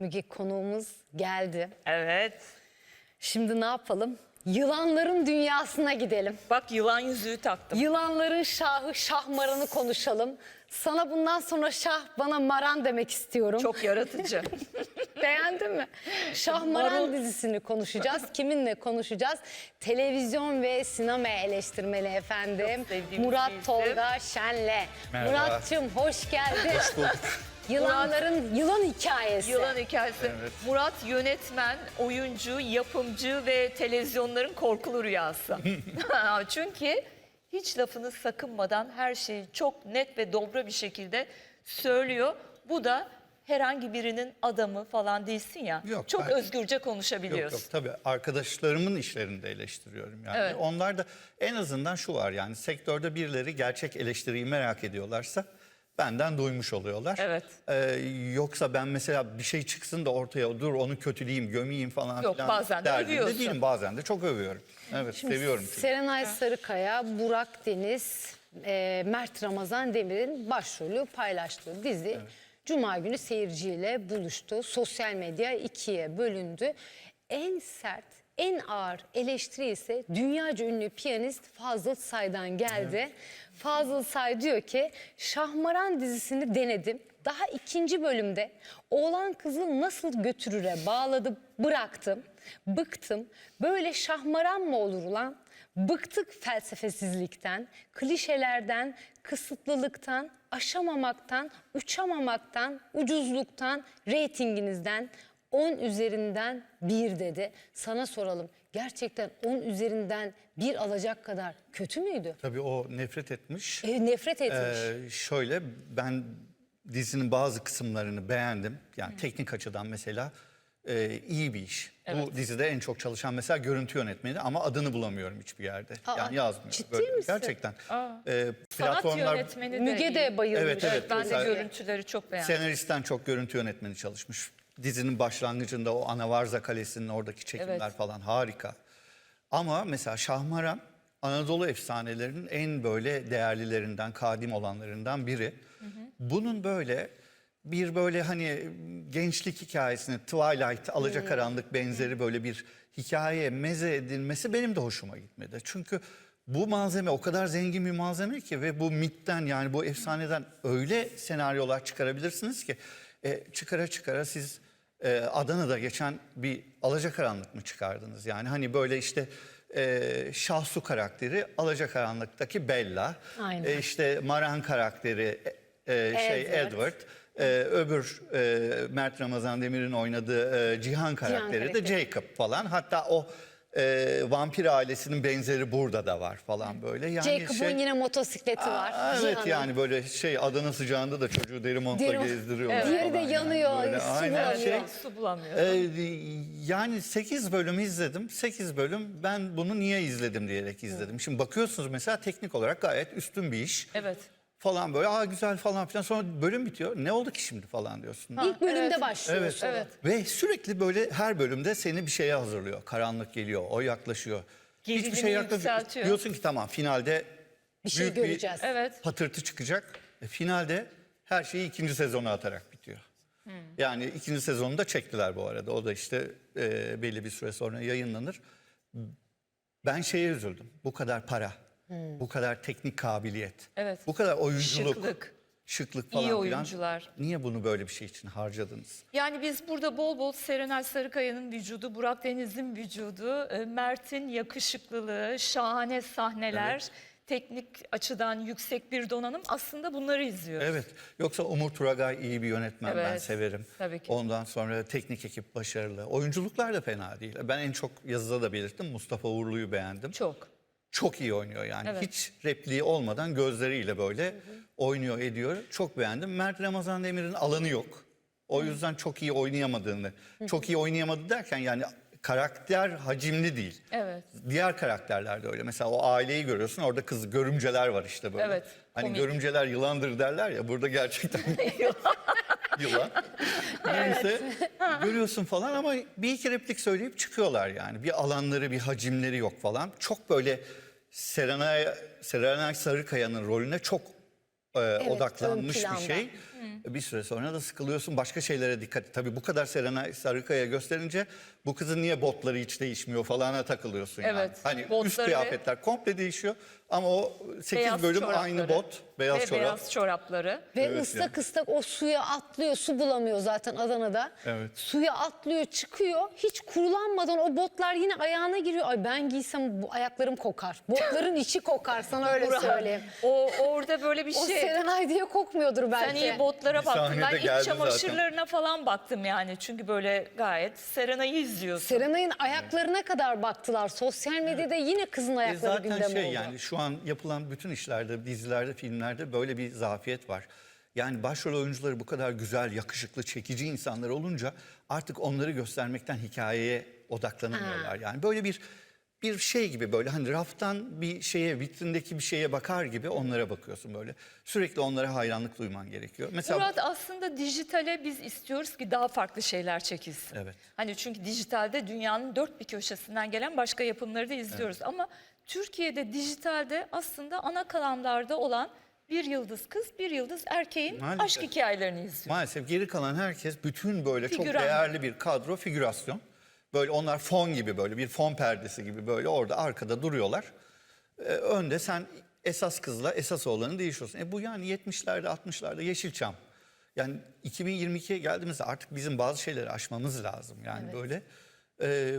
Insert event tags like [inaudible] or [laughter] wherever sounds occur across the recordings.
Müge konuğumuz geldi. Evet. Şimdi ne yapalım? Yılanların dünyasına gidelim. Bak yılan yüzüğü taktım. Yılanların şahı şahmaranı konuşalım. Sana bundan sonra şah bana maran demek istiyorum. Çok yaratıcı. [laughs] Beğendin mi? Şahmaran Marul. dizisini konuşacağız. Kiminle konuşacağız? Televizyon ve sinema eleştirmeni efendim. Murat. Tolga Şen'le. Merhaba. Murat'cığım hoş geldin. Yılanların yılan hikayesi. Yılan hikayesi. Evet. Murat yönetmen, oyuncu, yapımcı ve televizyonların korkulu rüyası. [laughs] [laughs] Çünkü hiç lafını sakınmadan her şeyi çok net ve dobra bir şekilde söylüyor. Bu da herhangi birinin adamı falan değilsin ya. Yok, çok ben- özgürce Yok konuşabiliyorsun. yok tabii arkadaşlarımın işlerini de eleştiriyorum yani. Evet. Onlar da en azından şu var yani sektörde birileri gerçek eleştiriyi merak ediyorlarsa benden duymuş oluyorlar. Evet. Ee, yoksa ben mesela bir şey çıksın da ortaya dur onu kötüleyeyim, gömeyim falan Yok, filan bazen de övüyorsun. değilim. Bazen de çok övüyorum. Evet seviyorum çünkü. Serenay Sarıkaya, Burak Deniz, e, Mert Ramazan Demir'in başrolü paylaştığı dizi Cuma günü seyirciyle buluştu. Sosyal medya ikiye bölündü. En sert, en ağır eleştiri ise dünyaca ünlü piyanist Fazıl Say'dan geldi. Fazıl Say diyor ki Şahmaran dizisini denedim. Daha ikinci bölümde oğlan kızı nasıl götürüre bağladı bıraktım. Bıktım. Böyle şahmaran mı olur ulan? Bıktık felsefesizlikten, klişelerden, kısıtlılıktan, aşamamaktan, uçamamaktan, ucuzluktan, reytinginizden 10 üzerinden 1 dedi. Sana soralım. Gerçekten 10 üzerinden 1 alacak kadar kötü müydü? Tabii o nefret etmiş. E, nefret etmiş. Ee, şöyle ben dizinin bazı kısımlarını beğendim. Yani teknik açıdan mesela e, iyi bir iş. Bu dizide en çok çalışan mesela görüntü yönetmeni ama adını bulamıyorum hiçbir yerde. Aa, yani yazmıyor. ciddi Böyle. misin? Gerçekten. Ee, Sanat yönetmeni de Müge de bayılmış. Evet, evet. Ben de Mesela- görüntüleri çok beğendim. Senaristten çok görüntü yönetmeni çalışmış. Dizinin başlangıcında o Anavarza Kalesi'nin oradaki çekimler Evet. falan harika. Ama mesela Şahmaran Anadolu efsanelerinin en böyle değerlilerinden, kadim olanlarından biri. Bunun böyle bir böyle hani gençlik hikayesini Twilight, Alacakaranlık benzeri böyle bir hikayeye meze edilmesi benim de hoşuma gitmedi. Çünkü bu malzeme o kadar zengin bir malzeme ki ve bu mitten yani bu efsaneden öyle senaryolar çıkarabilirsiniz ki e, çıkara çıkara siz e, Adana'da geçen bir Alacakaranlık mı çıkardınız? Yani hani böyle işte e, Şahsu karakteri Alacakaranlık'taki Bella, Aynen. e, işte Maran karakteri e, e, şey Edward. Edward, e, öbür e, Mert Ramazan Demir'in oynadığı e, Cihan karakteri de karakteri. Jacob falan. Hatta o e, vampir ailesinin benzeri burada da var falan böyle. Yani Jacob'un şey- yine motosikleti var. Aa, evet Cihan'ın. yani böyle şey Adana sıcağında da çocuğu deri montla Deri- gezdiriyorlar. Diğeri de falan yanıyor, Böyle su aynen bulamıyor. şey. Su bulamıyor. Ee, yani 8 bölüm izledim. 8 bölüm ben bunu niye izledim diyerek izledim. Şimdi bakıyorsunuz mesela teknik olarak gayet üstün bir iş. Evet. Falan böyle aa güzel falan filan sonra bölüm bitiyor. Ne oldu ki şimdi falan diyorsun. İlk bölümde Evet. başlıyor. Evet. Evet. Ve sürekli böyle her bölümde seni bir şeye hazırlıyor. Karanlık geliyor, o yaklaşıyor. Gerilimi Hiçbir şey yaklaşıyor. Diyorsun ki tamam finalde Bir şey büyük göreceğiz. Evet. patırtı çıkacak. E, finalde her şeyi ikinci sezona atarak bitiyor. Yani ikinci sezonu da çektiler bu arada. O da işte e, belli bir süre sonra yayınlanır. Ben şeye üzüldüm. Bu kadar para, bu kadar teknik kabiliyet, Evet. bu kadar oyunculuk, Şıklık. şıklık falan İyi filan. oyuncular. Niye bunu böyle bir şey için harcadınız? Yani biz burada bol bol Serenay Sarıkaya'nın vücudu, Burak Deniz'in vücudu, e, Mert'in yakışıklılığı, şahane sahneler, teknik açıdan yüksek bir donanım aslında bunları izliyoruz. Evet. Yoksa Umur Turagay iyi bir yönetmen ben Evet, severim. tabii ki. Ondan sonra teknik ekip başarılı. Oyunculuklar da fena değil. Ben en çok yazıda da belirttim. Mustafa Uğurlu'yu beğendim. Çok. Çok iyi oynuyor yani. Evet. Hiç repliği olmadan gözleriyle böyle oynuyor ediyor. Çok beğendim. Mert Ramazan Demir'in alanı yok. O yüzden çok iyi oynayamadığını. Çok iyi oynayamadı derken yani karakter hacimli değil. Evet. Diğer karakterler de öyle. Mesela o aileyi görüyorsun. Orada kız görümceler var işte böyle. Evet, Hani komik. görümceler yılandır derler ya. Burada gerçekten [laughs] [laughs] yılan. [laughs] Neyse [laughs] görüyorsun falan ama bir iki replik söyleyip çıkıyorlar yani. Bir alanları, bir hacimleri yok falan. Çok böyle Serenay, Serenay Sarıkaya'nın rolüne çok e, odaklanmış ön bir şey. Bir süre sonra da sıkılıyorsun başka şeylere dikkat. Tabii bu kadar Serenay Sarıkaya gösterince bu kızın niye botları hiç değişmiyor falana takılıyorsun yani. Evet, Hani üst botları ve- kıyafetler komple değişiyor ama o 8 Beyaz bölüm çorapları aynı bot, beyaz ve çorap. beyaz çorapları. Ve Evet ıslak yani. ıslak o suya atlıyor. Su bulamıyor zaten Adana'da. Evet. Suya atlıyor çıkıyor. Hiç kurulanmadan o botlar yine ayağına giriyor. Ay ben giysem bu ayaklarım kokar. Botların [laughs] içi kokar sana öyle söyleyeyim. O orada böyle bir O şey. Serenay diye kokmuyordur belki. Sen iyi botlara Bir baktın. sahnede Ben geldi iç zaten. çamaşırlarına falan baktım yani. Çünkü böyle gayet Serenay'ı izliyorsun. Serenay'ın ayaklarına kadar baktılar. Sosyal medyada yine kızın E ayakları zaten gündem şey oldu. yani şu an yapılan bütün işlerde, dizilerde, filmlerde böyle bir zafiyet var. Yani başrol oyuncuları bu kadar güzel, yakışıklı, çekici insanlar olunca artık onları göstermekten hikayeye odaklanamıyorlar. Yani böyle bir bir şey gibi böyle hani raftan bir şeye, vitrindeki bir şeye bakar gibi onlara bakıyorsun böyle. Sürekli onlara hayranlık duyman gerekiyor. Mesela Murat aslında dijitale biz istiyoruz ki daha farklı şeyler çekilsin. Evet. Hani çünkü dijitalde dünyanın dört bir köşesinden gelen başka yapımları da izliyoruz. Ama Türkiye'de dijitalde aslında ana kanallarda olan bir yıldız kız, bir yıldız erkeğin Maalesef. aşk hikayelerini izliyoruz. Maalesef geri kalan herkes bütün böyle çok Figüran. değerli bir kadro figürasyon. Böyle onlar fon gibi böyle bir fon perdesi gibi böyle orada arkada duruyorlar. Ee, önde sen esas kızla esas oğlanı değişiyorsun. E bu yani 70'lerde 60'larda Yeşilçam. Yani 2022'ye geldiğimizde artık bizim bazı şeyleri aşmamız lazım. Yani böyle e,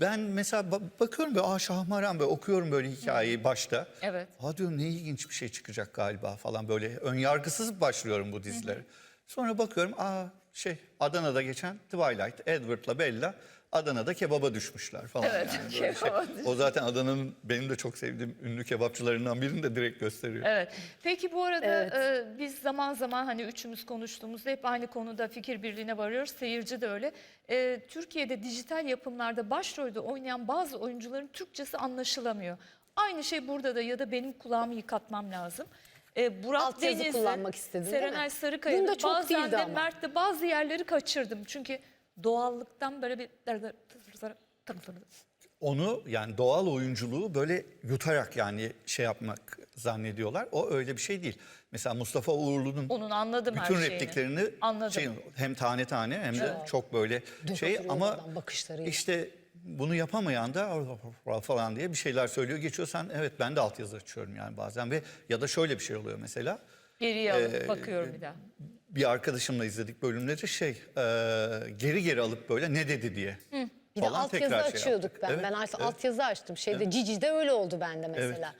ben mesela ba- bakıyorum böyle Aa, Şahmaran böyle okuyorum böyle hikayeyi başta. Evet. Ha diyorum ne ilginç bir şey çıkacak galiba falan böyle ön yargısız başlıyorum bu dizilere. Sonra bakıyorum aa şey Adana'da geçen Twilight, Edward'la Bella Adana'da kebaba düşmüşler falan. Evet, yani böyle şey. kebaba O zaten Adana'nın benim de çok sevdiğim ünlü kebapçılarından birini de direkt gösteriyor. Evet. Peki bu arada Evet. e, biz zaman zaman hani üçümüz konuştuğumuzda hep aynı konuda fikir birliğine varıyoruz. Seyirci de öyle. E, Türkiye'de dijital yapımlarda başrolde oynayan bazı oyuncuların Türkçesi anlaşılamıyor. Aynı şey burada da ya da benim kulağımı yıkatmam lazım. E, Burak Altyazı Deniz'i, kullanmak istedin? Serenay çok bazen de ama. Mert'te bazı yerleri kaçırdım. Çünkü doğallıktan böyle bir Onu yani doğal oyunculuğu böyle yutarak yani şey yapmak zannediyorlar. O öyle bir şey değil. Mesela Mustafa Uğurlu'nun onun anladım her bütün şeyini. repliklerini Anladım. şey, hem tane tane hem de çok böyle şey ama bakışlarıyla. işte bunu yapamayan da falan diye bir şeyler söylüyor geçiyor sen evet ben de altyazı açıyorum yani bazen ve ya da şöyle bir şey oluyor mesela Geriye alıp bakıyorum bir daha. Bir arkadaşımla izledik bölümleri şey e, geri geri alıp böyle ne dedi diye. Bir de altyazı tekrar şey açıyorduk yaptık. ben. Evet, ben artık evet. altyazı açtım. Şeyde Cici'de öyle oldu bende mesela.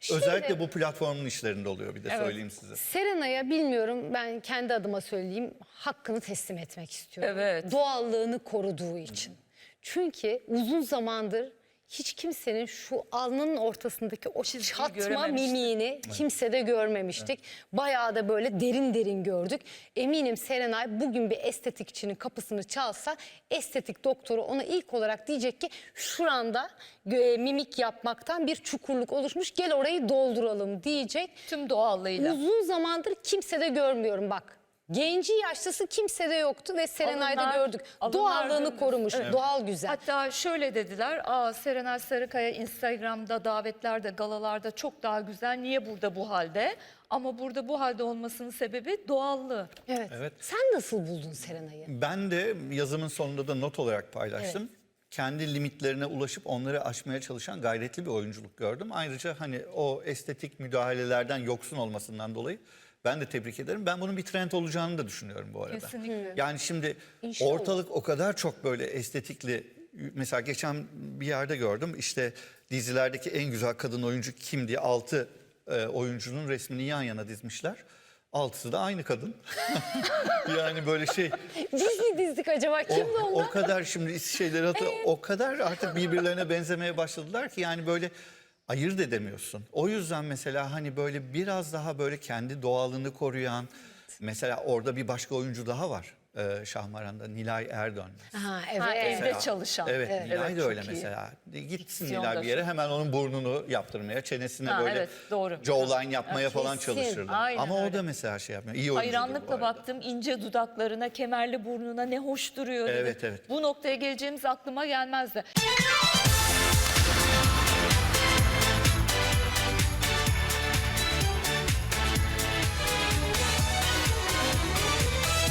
Şimdi- Özellikle bu platformun işlerinde oluyor bir de Evet. söyleyeyim size. Serenay'a bilmiyorum ben kendi adıma söyleyeyim hakkını teslim etmek istiyorum. Evet. Doğallığını koruduğu için. Çünkü uzun zamandır hiç kimsenin şu alnının ortasındaki o Çizgiyi çatma görememiştik. mimiğini kimse de görmemiştik. Bayağı da böyle derin derin gördük. Eminim Serenay bugün bir estetikçinin kapısını çalsa estetik doktoru ona ilk olarak diyecek ki şuranda e, mimik yapmaktan bir çukurluk oluşmuş gel orayı dolduralım diyecek. Tüm doğallığıyla. Uzun zamandır kimsede görmüyorum bak. Genci yaşlısı kimsede yoktu ve Serenay'da Alınlar- gördük. alınlar Doğallığını dümdüz. korumuş, Evet. doğal güzel. Hatta şöyle dediler, Aa, Serenay Sarıkaya Instagram'da, davetlerde, galalarda çok daha güzel. Niye burada bu halde? Ama burada bu halde olmasının sebebi doğallığı. evet. Evet. Sen nasıl buldun Serenay'ı? Ben de yazımın sonunda da not olarak paylaştım. Kendi limitlerine ulaşıp onları aşmaya çalışan gayretli bir oyunculuk gördüm. Ayrıca hani o estetik müdahalelerden yoksun olmasından dolayı ben de tebrik ederim. Ben bunun bir trend olacağını da düşünüyorum bu arada. Kesinlikle. Yani şimdi İnşallah. ortalık o kadar çok böyle estetikli mesela geçen bir yerde gördüm işte dizilerdeki en güzel kadın oyuncu kim diye altı e, oyuncunun resmini yan yana dizmişler. Altısı da aynı kadın. [laughs] yani böyle şey Biz mi dizdik acaba? o, Kimdi onlar? o kadar şimdi şeyleri hatır, o kadar artık birbirlerine benzemeye başladılar ki yani böyle ayırt edemiyorsun. O yüzden mesela hani böyle biraz daha böyle kendi doğalını koruyan mesela orada bir başka oyuncu daha var. Ee, Şahmaran'da Nilay Erdoğan. Ha, Ha, evet. evde çalışan. Evet, Nilay Evet, da öyle çok iyi. mesela. Gitsin Nilay bir yere hemen onun burnunu yaptırmaya, çenesine Ha, böyle evet, doğru. jawline yapmaya falan kesin. çalışırdı. Aynen Ama o öyle. da mesela şey yapmıyor. İyi Hayranlıkla baktım ince dudaklarına, kemerli burnuna ne hoş duruyor dedim. Evet, evet. Bu noktaya geleceğimiz aklıma gelmezdi.